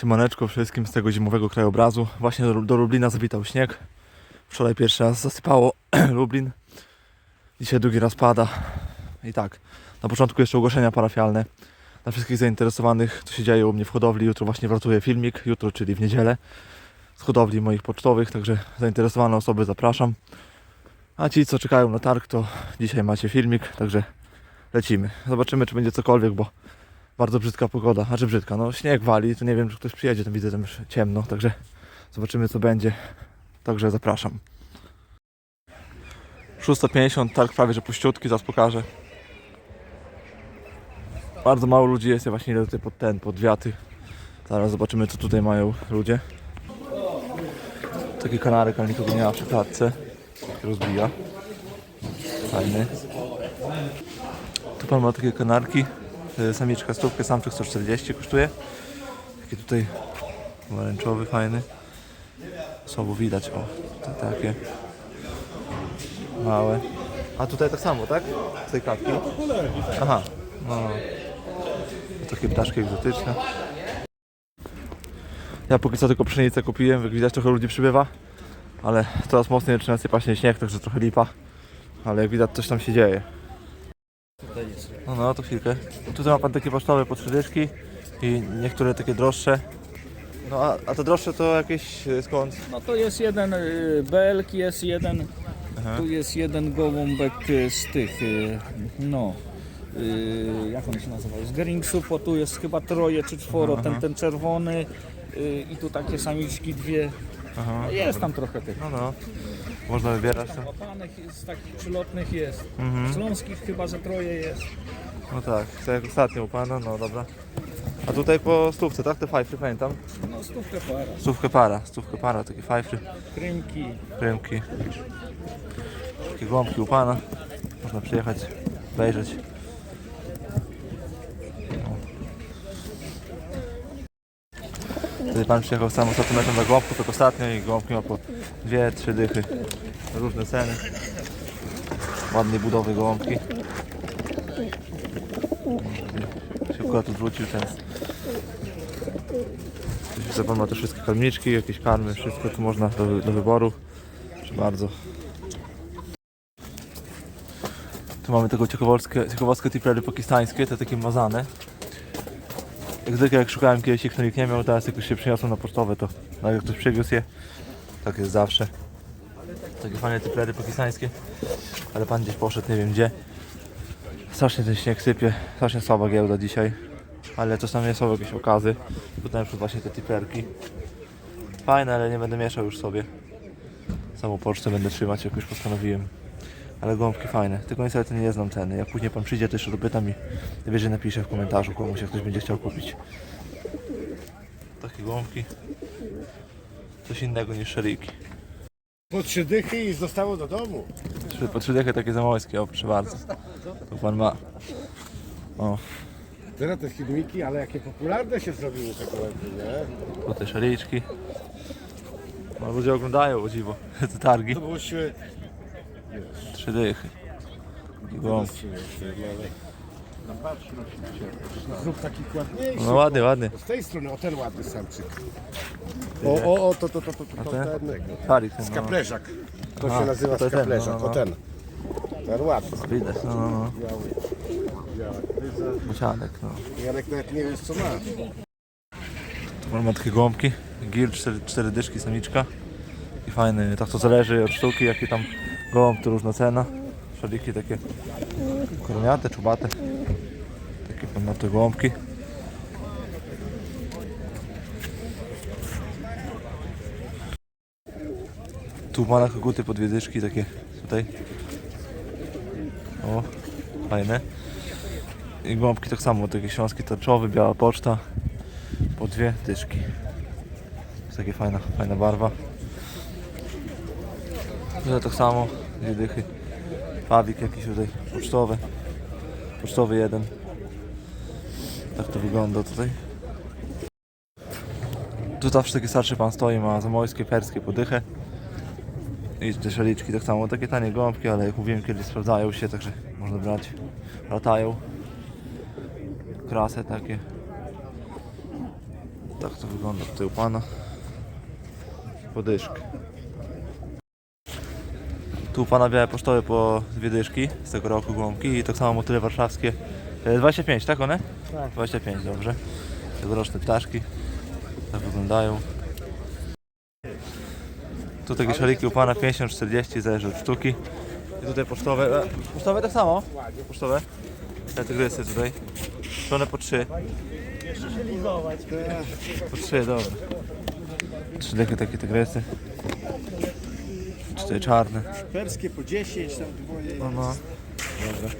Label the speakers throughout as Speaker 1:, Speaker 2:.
Speaker 1: Siemaneczko wszystkim z tego zimowego krajobrazu. Właśnie do, do Lublina zawitał śnieg. Wczoraj pierwszy raz zasypało Lublin. Dzisiaj drugi raz pada. I tak, na początku jeszcze ogłoszenia parafialne. Dla wszystkich zainteresowanych, co się dzieje u mnie w hodowli. Jutro właśnie wratuje filmik. Jutro, czyli w niedzielę. Z hodowli moich pocztowych. Także zainteresowane osoby zapraszam. A ci, co czekają na targ, to dzisiaj macie filmik. Także lecimy. Zobaczymy, czy będzie cokolwiek, bo bardzo brzydka pogoda, znaczy brzydka, no śnieg wali, to nie wiem czy ktoś przyjedzie, tam widzę tam już ciemno, także zobaczymy co będzie, także zapraszam. 650, targ prawie że puściutki, zaraz pokażę. Bardzo mało ludzi jest, ja właśnie idę tutaj pod ten, pod wiaty. Zaraz zobaczymy co tutaj mają ludzie. Taki kanarek, ale nikogo nie ma przy klatce. Rozbija. Fajny. Tu pan ma takie kanarki. Y, Samiczka stówkę, samczyk 140 kosztuje. Taki tutaj pomarańczowy, fajny. Słabo widać, o, tutaj takie małe. A tutaj tak samo, tak? Z tej klatki? Aha, no. Takie ptaszki egzotyczne. Ja póki co tylko pszenicę kupiłem, jak widać trochę ludzi przybywa. Ale coraz mocniej zaczyna sypać śnieg, także trochę lipa. Ale jak widać coś tam się dzieje. No, no, to chwilkę. Tutaj ma pan takie pocztowe po trzy dyszki i niektóre takie droższe. No, a, a te droższe to jakieś y, skąd?
Speaker 2: No to jest jeden y, belk, jest jeden,
Speaker 1: Aha.
Speaker 2: tu jest jeden gołąbek y, z tych, y, no, y, jak on się nazywa, z Geringszupo, tu jest chyba troje czy czworo, ten, ten czerwony y, i tu takie samiczki dwie,
Speaker 1: Aha.
Speaker 2: no jest tam trochę tych.
Speaker 1: No, no. Można wybierać to.
Speaker 2: Opanych z takich przylotnych jest,
Speaker 1: Mhm.
Speaker 2: śląskich chyba ze troje jest.
Speaker 1: No tak, to jak ostatnio u pana, no dobra. A tutaj po stówce, tak? Te fajfry pamiętam.
Speaker 2: No stówkę para,
Speaker 1: Stówkę para, stówkę para, takie fajfry,
Speaker 2: krymki,
Speaker 1: rymki. Takie gąbki u pana. Można przyjechać, obejrzeć. Tutaj pan przyjechał z samym sortymentem dla gąbków, tak ostatnio i gąbki ma po dwie, trzy dychy. Różne ceny. Ładnej budowy gołąbki. Się akurat odwrócił ten. Tutaj pan ma te wszystkie karmniczki, jakieś karmy, wszystko tu można do, do wyboru. Proszę bardzo. Tu mamy tego ciekawostkę, ciekawostkę tiplery pakistańskie, te takie mazane. Jak zwykle jak szukałem kiedyś ich, nikt nie miał, teraz jakoś się przyniosłem na pocztowe, to no, jak ktoś przywiózł je, tak jest zawsze. Takie fajne typlery pakistańskie, ale pan gdzieś poszedł, nie wiem gdzie. Strasznie ten śnieg sypie, strasznie słaba giełda dzisiaj, ale czasami są jakieś okazy. Tutaj na przykład właśnie te typerki. Fajne, ale nie będę mieszał już sobie. Samą pocztę będę trzymać, jak już postanowiłem. Ale gąbki fajne, tylko niestety nie znam ceny. Jak później pan przyjdzie, to jeszcze dopytam i wyżej napiszę w komentarzu komuś, jak ktoś będzie chciał kupić. Takie gąbki. Coś innego niż szeriki.
Speaker 3: Po trzy dychy i zostało do domu.
Speaker 1: Trzy, po trzy dechy takie zamojskie, o proszę bardzo. To pan ma. O,
Speaker 3: Teraz te filmiki, ale jakie popularne się zrobiły te gołębie, nie?
Speaker 1: tu te szaliczki. No ludzie oglądają, o dziwo, te targi.
Speaker 3: To było się...
Speaker 1: Trzy dychy. I gąbki.
Speaker 3: Zrób taki ładniejszy.
Speaker 1: No ładny, ładny.
Speaker 3: Z tej strony, o ten ładny samczyk. O, o, o, to, to, to, to, to, to
Speaker 1: ten?
Speaker 3: ten,
Speaker 1: no.
Speaker 3: Skapleżak. To się nazywa
Speaker 1: to ten,
Speaker 3: skapleżak,
Speaker 1: no, no,
Speaker 3: o ten. Ten ładny.
Speaker 1: Widać, no, no, no.
Speaker 3: Biały.
Speaker 1: Bocianek, no.
Speaker 3: Janek nawet nie wiesz co ma.
Speaker 1: Tu mam takie gąbki. Gil, cztery, cztery dyszki, samiczka. I fajny, tak to zależy od sztuki, jakie tam gołąb, to różna cena. Szaliki takie koroniate, czubate. Takie te gołąbki. Tu ma na koguty po dwie dyszki, takie tutaj. O, fajne. I gąbki tak samo, takie śląski tarczowy, biała poczta. Po dwie dyszki. Jest takie fajna, fajna barwa. Tutaj tak samo, dwie dychy. Pawik jakiś tutaj, pocztowy. Pocztowy jeden. Tak to wygląda tutaj. Tu zawsze taki starszy pan stoi, ma zamojskie, perskie podychę. I te szaliczki tak samo, takie tanie gąbki, ale jak mówiłem kiedyś sprawdzają się, także można brać. Latają. Krasy takie. Tak to wygląda tutaj u pana. Podyszki. Tu u pana białe pocztowe po dwie dyszki z tego roku głąbki i tak samo motyle warszawskie. E, 25, tak one?
Speaker 3: Tak.
Speaker 1: 25, dobrze. Tegoroczne ptaszki. Tak wyglądają. Tu takie szaliki u pana 50-40, zależy od sztuki. I tutaj pocztowe. E, pocztowe tak samo? Pocztowe. Te tygrysy tutaj. To one po 3. Po 3, dobra. Trzy takie takie tygrysy. Cztery czarne.
Speaker 3: Perskie po 10, tam dwoje.
Speaker 1: No, no. Dobra.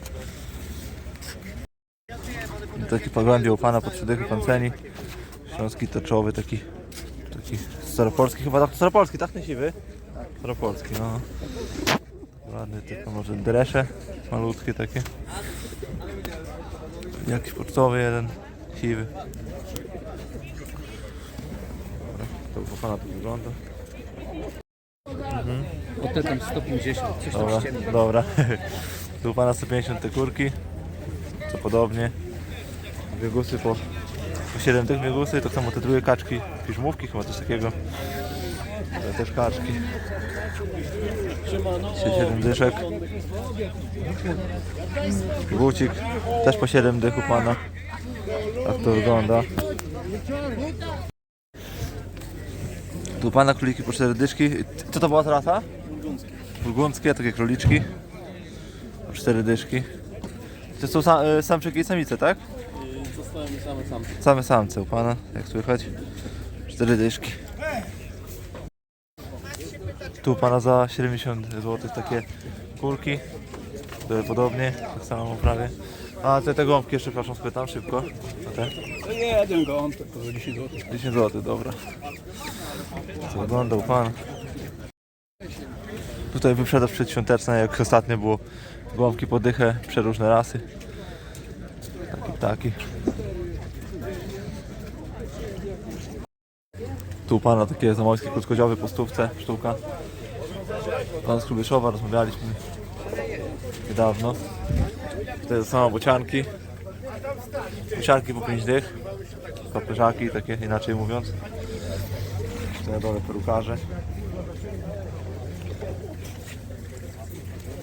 Speaker 1: Taki pogłębie u pana po trzy dychy panceni. Śląski toczowy, taki, taki staropolski, chyba tak, staropolski, tak ten siwy? Staropolski, no. Ładny, tylko może dresze, malutkie takie. Jakiś pocztowy jeden, siwy. Dobra, to u pana to wygląda.
Speaker 2: O te tam 150, coś tam
Speaker 1: Dobra, dobra. Tu u pana 150 te kurki. Co podobnie. Biegusy po 7 tych biegusy, tak samo te drugie kaczki, piżmówki chyba coś takiego. Te też kaczki. 7 dyszek. Gucik też po 7 dych u pana. Tak to wygląda. Tu pana króliki po 4 dyszki. Co to była ta rasa? Burgundzkie, takie króliczki. Po cztery dyszki. To są y, samczyki i samice, tak?
Speaker 3: Same sam.
Speaker 1: Same samce u pana, jak słychać. Cztery dyszki. Tu u pana za 70 zł takie kurki. Które podobnie, tak samo prawie. A te, te gąbki jeszcze przepraszam spytam szybko. A te?
Speaker 3: To nie jeden gąbek, to za 10 zł.
Speaker 1: 10 zł, dobra. Co wygląda u pana. Tutaj wyprzedaż przedświąteczna, jak ostatnio było gąbki po dychę, przeróżne rasy. Taki ptaki. Tu u pana takie zamojskie krótkodziowy po stówce sztuka. Pan z Krubyszowa, rozmawialiśmy niedawno. Tutaj są bocianki. Bocianki po 5 dych. Papieżaki, takie inaczej mówiąc. Tutaj na dole perukarze.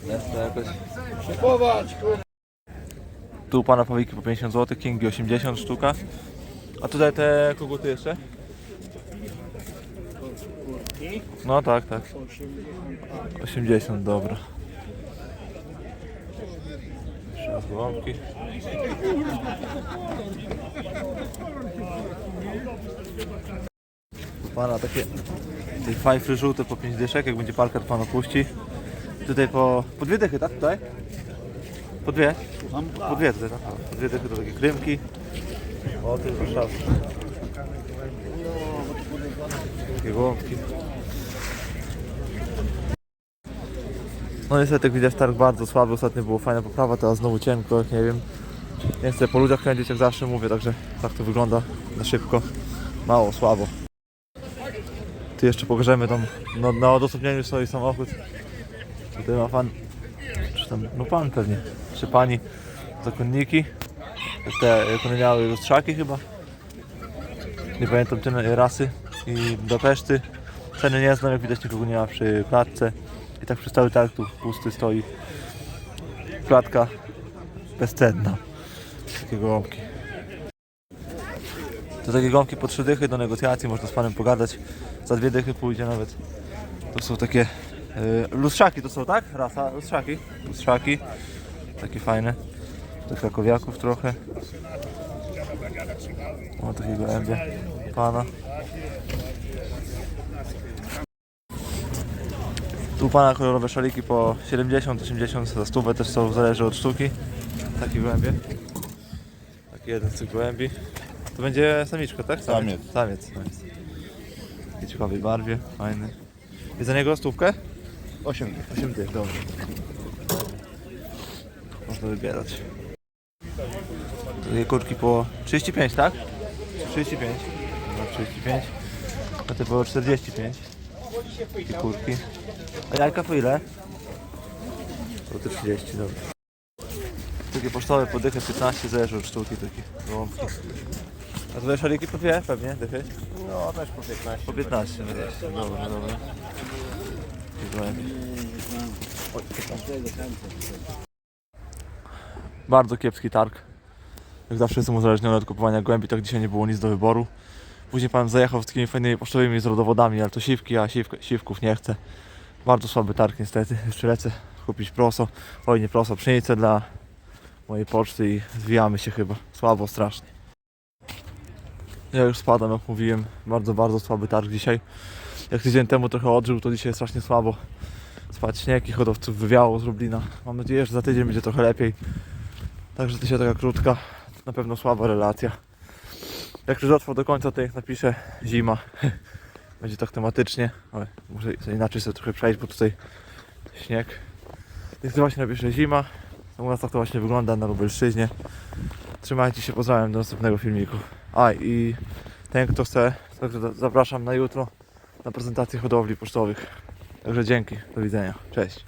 Speaker 1: Jest to jakoś...
Speaker 3: Kupować,
Speaker 1: Tu u pana pawiki po 50 zł, kingi 80 sztuka. A tutaj te koguty jeszcze? No tak, tak. 80, dobra. Jeszcze raz. U pana takie tej fajfry żółte po 5 dyszek, jak będzie parka to pan opuści. Tutaj po, po dwie dychy, tak? Tutaj? Po dwie? Po dwie tutaj, tak? Po dwie dychy to takie krymki. O, to jest warszawski. Takie gołąbki. No niestety widać targ bardzo słaby, ostatnio było fajna poprawa, teraz znowu cienko, nie wiem. Nie chcę po ludziach kręcić jak zawsze mówię, także tak to wygląda na szybko. Mało, słabo. Tu jeszcze pokażemy tam na, na odosobnieniu stoi samochód. Tutaj ma pan, czy tam, no pan pewnie, czy pani zakonniki. Te, jak one miały lustrzaki chyba. Nie pamiętam te rasy i Budapeszty. Ceny nie znam, jak widać nikogo nie ma przy klatce. I tak przez cały targ tu pusty stoi. Klatka bezcenna. Takie gołąbki. To takie gąbki po trzy dychy do negocjacji, można z panem pogadać. Za dwie dychy pójdzie nawet. To są takie y, lustrzaki, to są tak? Rasa, lustrzaki. Lustrzaki. Takie fajne. Do krakowiaków trochę. O takiego gołębia. Pana. Tu pana kolorowe szaliki po 70, 80 za stówę też są, zależy od sztuki. Takie gołębie. Taki jeden z tych gołębi. To będzie samiczka, tak?
Speaker 4: Samiec.
Speaker 1: Samiec, samiec. W ciekawej barwie, fajny. I za niego stówkę?
Speaker 4: 8
Speaker 1: 8 tych, dobrze. Można wybierać. Takie kurczki po 35, tak? 35. Dobra, 35. A te po 45. Kurki. A jajka po ile? Te 30, dobra. Takie pocztowe podychy 15, zależy od sztuki, takie gołąbki. A tutaj szaliki po dwie pewnie, dychy?
Speaker 3: No też po 15.
Speaker 1: Po 15, no wiesz. Dobra, dobra. Bardzo kiepski targ. Jak zawsze jestem uzależniony od kupowania głębi, tak dzisiaj nie było nic do wyboru. Później pan zajechał z takimi fajnymi pocztowymi z rodowodami, ale to siwki, a siwk, siwków nie chcę. Bardzo słaby targ niestety. Jeszcze lecę kupić proso, oj nie proso, pszenicę dla mojej poczty i zwijamy się chyba. Słabo, strasznie. Ja już spadam, jak mówiłem. Bardzo, bardzo słaby targ dzisiaj. Jak tydzień temu trochę odżył, to dzisiaj strasznie słabo. Spać śnieg i hodowców wywiało z Lublina. Mam nadzieję, że za tydzień będzie trochę lepiej. Także to się taka krótka, na pewno słaba relacja. Jak już dotrwał do końca, to jak napiszę zima. Będzie tak tematycznie, ale muszę inaczej sobie trochę przejść, bo tutaj śnieg. Więc to właśnie napiszę zima. U nas tak to właśnie wygląda na Lubelszczyźnie. Trzymajcie się, pozdrawiam do następnego filmiku. A i ten kto chce, także za- zapraszam na jutro na prezentację hodowli pocztowych. Także dzięki, do widzenia, cześć.